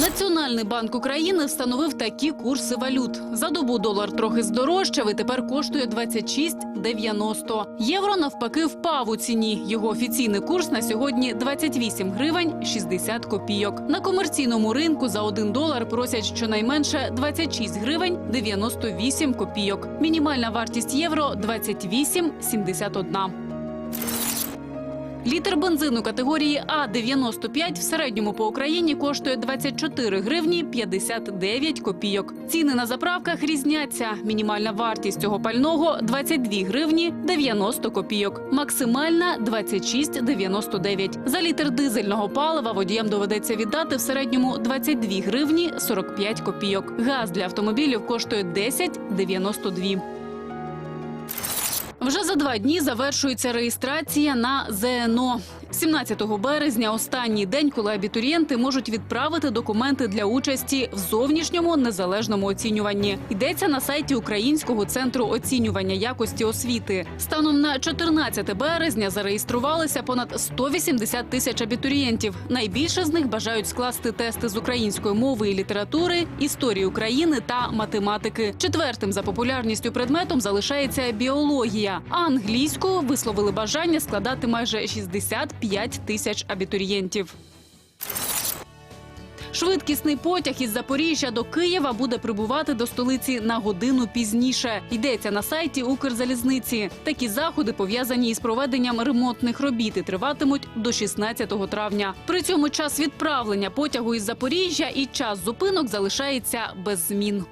Національний банк України встановив такі курси валют. За добу долар трохи здорожчав і тепер коштує 26,90. Євро навпаки впав у ціні. Його офіційний курс на сьогодні 28 гривень 60 копійок. На комерційному ринку за 1 долар просять щонайменше 26 гривень 98 копійок. Мінімальна вартість євро 28,71. Літр бензину категорії А95 в середньому по Україні коштує 24 гривні 59 копійок. Ціни на заправках різняться. Мінімальна вартість цього пального 22 гривні 90 копійок. Максимальна 26,99. За літр дизельного палива водіям доведеться віддати в середньому 22 гривні 45 копійок. Газ для автомобілів коштує 10,92. Вже за два дні завершується реєстрація на ЗНО. 17 березня останній день, коли абітурієнти можуть відправити документи для участі в зовнішньому незалежному оцінюванні. Йдеться на сайті Українського центру оцінювання якості освіти. Станом на 14 березня зареєструвалися понад 180 тисяч абітурієнтів. Найбільше з них бажають скласти тести з української мови і літератури, історії України та математики. Четвертим за популярністю предметом залишається біологія. А англійською висловили бажання складати майже 65 тисяч абітурієнтів. Швидкісний потяг із Запоріжжя до Києва буде прибувати до столиці на годину пізніше. Йдеться на сайті Укрзалізниці. Такі заходи пов'язані із проведенням ремонтних робіт і триватимуть до 16 травня. При цьому час відправлення потягу із Запоріжжя і час зупинок залишається без змін.